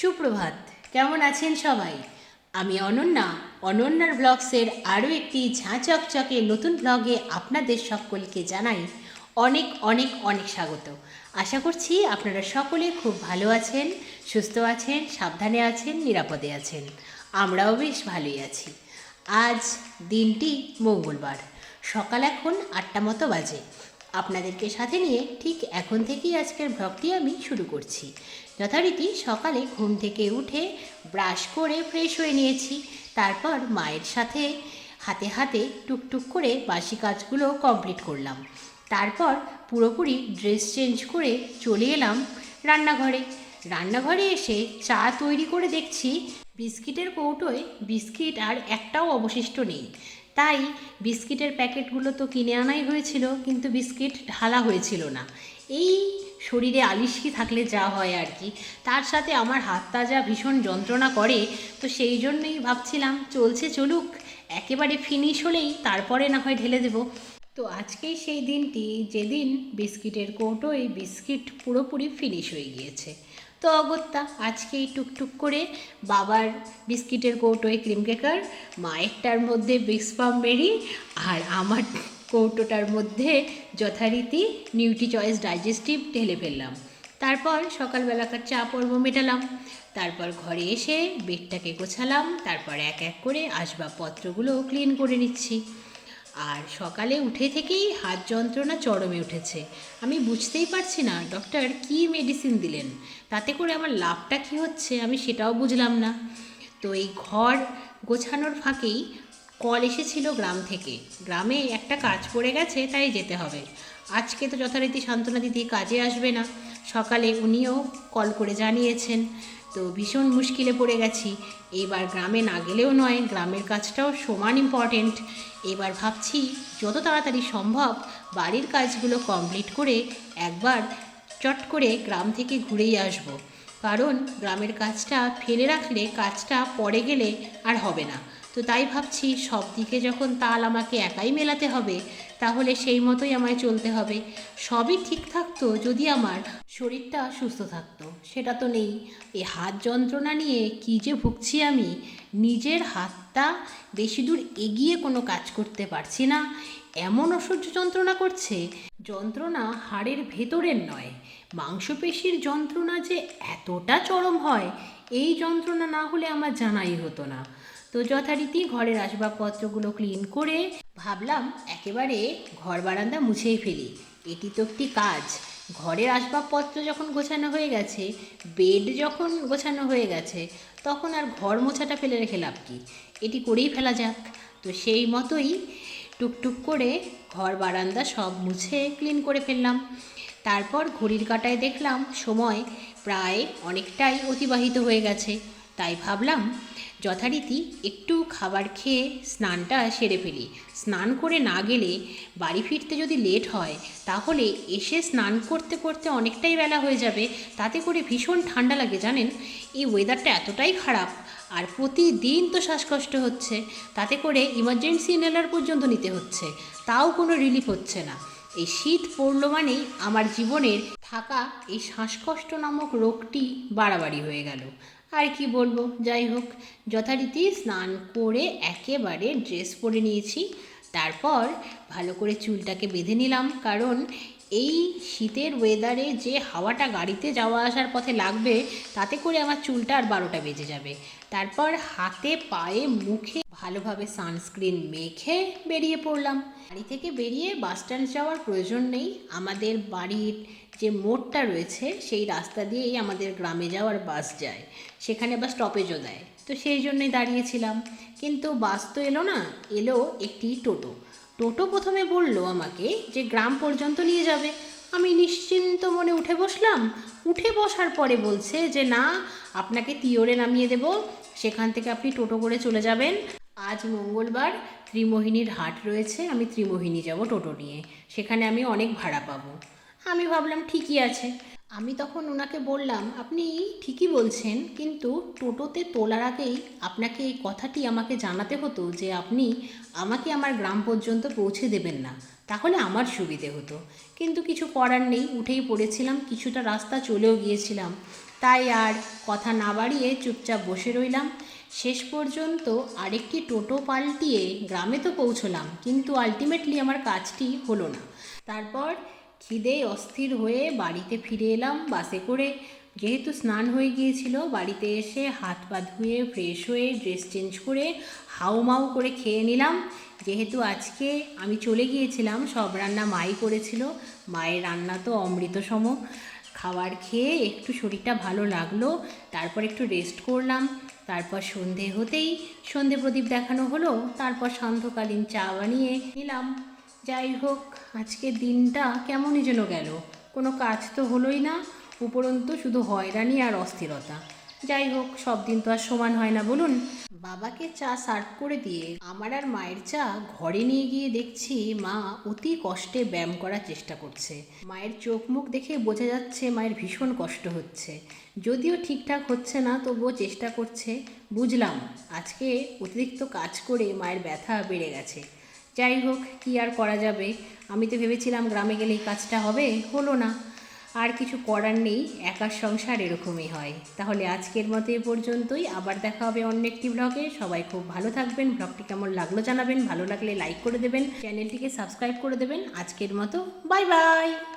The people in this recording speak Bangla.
সুপ্রভাত। কেমন আছেন সবাই? আমি অনন্যা। অনন্যার ব্লগসের আরও একটি ঝাঁ চকচকে নতুন ব্লগে আপনাদের সকলকে জানাই অনেক অনেক অনেক স্বাগত। আশা করছি আপনারা সকলে খুব ভালো আছেন, সুস্থ আছেন, সাবধানে আছেন, নিরাপদে আছেন। আমরাও বেশ ভালোই আছি। আজ দিনটি মঙ্গলবার। সকাল এখন আটটা মতো বাজে। আপনাদেরকে সাথে নিয়ে ঠিক এখন থেকেই আজকের ব্লগটি আমি শুরু করছি। যথারীতি সকালে ঘুম থেকে উঠে ব্রাশ করে ফ্রেশ হয়ে নিয়েছি। তারপর মায়ের সাথে হাতে হাতে টুকটুক করে বাসি কাজগুলো কমপ্লিট করলাম। তারপর পুরোপুরি ড্রেস চেঞ্জ করে চলে এলাম রান্নাঘরে। রান্নাঘরে এসে চা তৈরি করে দেখছি। বিস্কিটের কৌটোয় বিস্কিট আর একটাও অবশিষ্ট নেই। তাই বিস্কিটের প্যাকেটগুলো তো কিনে আনাই হয়েছিল, কিন্তু বিস্কিট ঢালা হয়েছিল না। এই শরীরে আলিশকি থাকলে যা হয় আর কি। তার সাথে আমার হাতটা যা ভীষণ যন্ত্রণা করে, তো সেই জন্যই ভাবছিলাম, চলছে চলুক, একেবারে ফিনিশ হলেই তারপরে না হয় ঢেলে দেবো। তো আজকেই সেই দিনটি, যেদিন বিস্কিটের কৌটোয় বিস্কিট পুরোপুরি ফিনিশ হয়ে গিয়েছে। তো অগত্যা আজকেই টুকটুক করে বাবার বিস্কিটের কৌটোয় ক্রিম কেকার মায়েরটার মধ্যে বিক্সপাম বেরি আর আমার কৌটোটার মধ্যে যথারীতি নিউটি চয়েস ডাইজেস্টিভ ঢেলে ফেললাম। তারপর সকালবেলাকার চা পর্ব মেটালাম। তারপর ঘরে এসে বেডটাকে গোছালাম। তারপর এক এক করে আসবাবপত্রগুলো ক্লিন করে নিচ্ছি। আর সকালে উঠে থেকেই হাত যন্ত্রণা চরমে উঠেছে। আমি বুঝতেই পারছি না, ডক্টর কী মেডিসিন দিলেন? তাতে করে আমার লাভটা কী হচ্ছে আমি সেটাও বুঝলাম না। তো এই ঘর গোছানোর ফাঁকেই কল এসেছিল গ্রাম থেকে। গ্রামে একটা কাজ পড়ে গেছে, তাই যেতে হবে। আজকে তো যথারীতি সান্ত্বনা দিদি কাজে আসবে না। সকালে উনিও কল করে জানিয়েছেন। তো ভীষণ মুশকিলে পড়ে গেছি। এবার গ্রামে না গেলেও নয়, গ্রামের কাজটাও সমান ইম্পর্টেন্ট এবার ভাবছি, যত তাড়াতাড়ি সম্ভব বাড়ির কাজগুলো কমপ্লিট করে একবার চট করে গ্রাম থেকে ঘুরেই আসব। কারণ গ্রামের কাজটা ফেলে রাখলে কাজটা পরে গেলে আর হবে না। তো তাই ভাবছি সব দিকে যখন তাল আমাকে একাই মেলাতে হবে, তাহলে সেই মতোই আমায় চলতে হবে। সবই ঠিক থাকতো যদি আমার শরীরটা সুস্থ থাকতো, সেটা তো নেই। এই হাত যন্ত্রণা নিয়ে কী যে ভুগছি আমি? নিজের হাতটা বেশি দূর এগিয়ে কোনো কাজ করতে পারছি না। এমন অসহ্য যন্ত্রণা করছে যন্ত্রণা হাড়ের ভেতরের নয়, মাংসপেশির যন্ত্রণা যে এতটা চরম হয়, এই যন্ত্রণা না হলে আমার জানাই হতো না। তো যথারীতি ঘরের আসবাবপত্রগুলো ক্লিন করে ভাবলাম একেবারে ঘর বারান্দা মুছেই ফেলি। এটি তো একটি কাজ। ঘরের আসবাবপত্র যখন গোছানো হয়ে গেছে বেড যখন গোছানো হয়ে গেছে, তখন আর ঘর মোছাটা ফেলে রেখে লাভ কি? এটি করেই ফেলা যাক। তো সেই মতোই টুকটুক করে ঘর, বারান্দা সব মুছে ক্লিন করে ফেললাম। তারপর ঘড়ির কাটায় দেখলাম সময় প্রায় অনেকটাই অতিবাহিত হয়ে গেছে। তাই ভাবলাম যথারীতি একটু খাবার খেয়ে স্নানটা সেরে ফেলি। স্নান করে না গেলে বাড়ি ফিরতে যদি লেট হয়, তাহলে এসে স্নান করতে করতে অনেকটাই বেলা হয়ে যাবে। তাতে করে ভীষণ ঠান্ডা লাগে জানেন? এই ওয়েদারটা এতটাই খারাপ। আর প্রতিদিন তো শ্বাসকষ্ট হচ্ছে। তাতে করে ইমার্জেন্সি ইনহেলার পর্যন্ত নিতে হচ্ছে। তাও কোনো রিলিফ হচ্ছে না। এই শীত পড়ল মানেই আমার জীবনের থাকা এই শ্বাসকষ্ট নামক রোগটি বাড়াবাড়ি হয়ে গেল। আর কি বলব? যাই হোক, যথারীতি স্নান করে একেবারে ড্রেস পরে নিয়েছি। তারপর ভালো করে চুলটাকে বেঁধে নিলাম। কারণ এই শীতের ওয়েদারে যে হাওয়াটা গাড়িতে যাওয়া আসার পথে লাগবে, তাতে করে আমার চুলটা আর বারোটা বেজে যাবে। তারপর হাতে, পায়ে, মুখে ভালোভাবে সানস্ক্রিন মেখে বেরিয়ে পড়লাম। বাড়ি থেকে বেরিয়ে বাস স্ট্যান্ড যাওয়ার প্রয়োজন নেই। আমাদের বাড়ির যে মোড়টা রয়েছে, সেই রাস্তা দিয়েই আমাদের গ্রামে যাওয়ার বাস যায়। সেখানে আবার স্টপেজও দেয়। তো সেই জন্যই দাঁড়িয়েছিলাম। কিন্তু বাস তো এলো না, এলো একটি টোটো। টোটো প্রথমে বলল আমাকে যে গ্রাম পর্যন্ত নিয়ে যাবে। আমি নিশ্চিন্ত মনে উঠে বসলাম। উঠে বসার পরে বলছে যে, না, আপনাকে তিওরে নামিয়ে দেব। সেখান থেকে আপনি টোটো করে চলে যাবেন। আজ মঙ্গলবার ত্রিমোহিনীর হাট রয়েছে। আমি ত্রিমোহিনী যাব টোটো নিয়ে। সেখানে আমি অনেক ভাড়া পাবো। আমি ভাবলাম, ঠিকই আছে। আমি তখন ওনাকে বললাম, আপনি ঠিকই বলছেন, কিন্তু টোটোতে তোলার আগেই আপনাকে এই কথাটি আমাকে জানাতে হতো যে আপনি আমাকে আমার গ্রাম পর্যন্ত পৌঁছে দেবেন না। তাহলে আমার সুবিধে হতো। কিন্তু কিছু করার নেই, উঠেই পড়েছিলাম, কিছুটা রাস্তা চলেও গিয়েছিলাম। তাই আর কথা না বাড়িয়ে চুপচাপ বসে রইলাম। শেষ পর্যন্ত আরেকটি টোটো পাল্টিয়ে গ্রামে তো পৌঁছলাম, কিন্তু আলটিমেটলি আমার কাজটি হলো না। তারপর খিদে অস্থির হয়ে বাড়িতে ফিরে এলাম। বাসে করে যেহেতু স্নান হয়ে গিয়েছিল, বাড়িতে এসে হাত পা ধুয়ে ফ্রেশ হয়ে ড্রেস চেঞ্জ করে হাউমাউ করে খেয়ে নিলাম। যেহেতু আজকে আমি চলে গিয়েছিলাম, সব রান্না মাই করেছিল। মায়ের রান্না তো অমৃত সম খাবার খেয়ে একটু শরীরটা ভালো লাগল, তারপর একটু রেস্ট করলাম। তারপর সন্ধে হতেই সন্ধে প্রদীপ দেখানো হলো। তারপর সান্ধ্যকালীন চা বানিয়ে নিলাম। যাই হোক, আজকের দিনটা কেমনই যেন গেল। কোনো কাজ তো হলোই না, উপরন্তু শুধু হয়রানি আর অস্থিরতা। যাই হোক, সব দিন তো আর সমান হয় না, বলুন। বাবাকে চা সার্ভ করে দিয়ে আমার আর মায়ের চা ঘরে নিয়ে গিয়ে দেখছি মা অতি কষ্টে ব্যায়াম করার চেষ্টা করছে। মায়ের চোখ মুখ দেখে বোঝা যাচ্ছে মায়ের ভীষণ কষ্ট হচ্ছে। যদিও ঠিকঠাক হচ্ছে না, তবুও চেষ্টা করছে। বুঝলাম, আজকে অতিরিক্ত কাজ করে মায়ের ব্যথা বেড়ে গেছে। যাই হোক, কী আর করা যাবে? আমি তো ভেবেছিলাম গ্রামে গেলে এই কাজটা হবে, হলো না। আর কিছু করার নেই, একার সংসার এরকমই হয়। তাহলে আজকের মতো এ পর্যন্তই। আবার দেখা হবে অন্য একটি ব্লগে সবাই খুব ভালো থাকবেন। ব্লগটি কেমন লাগল জানাবেন। ভালো লাগলে লাইক করে দেবেন। চ্যানেলটিকে সাবস্ক্রাইব করে দেবেন। আজকের মতো বাই বাই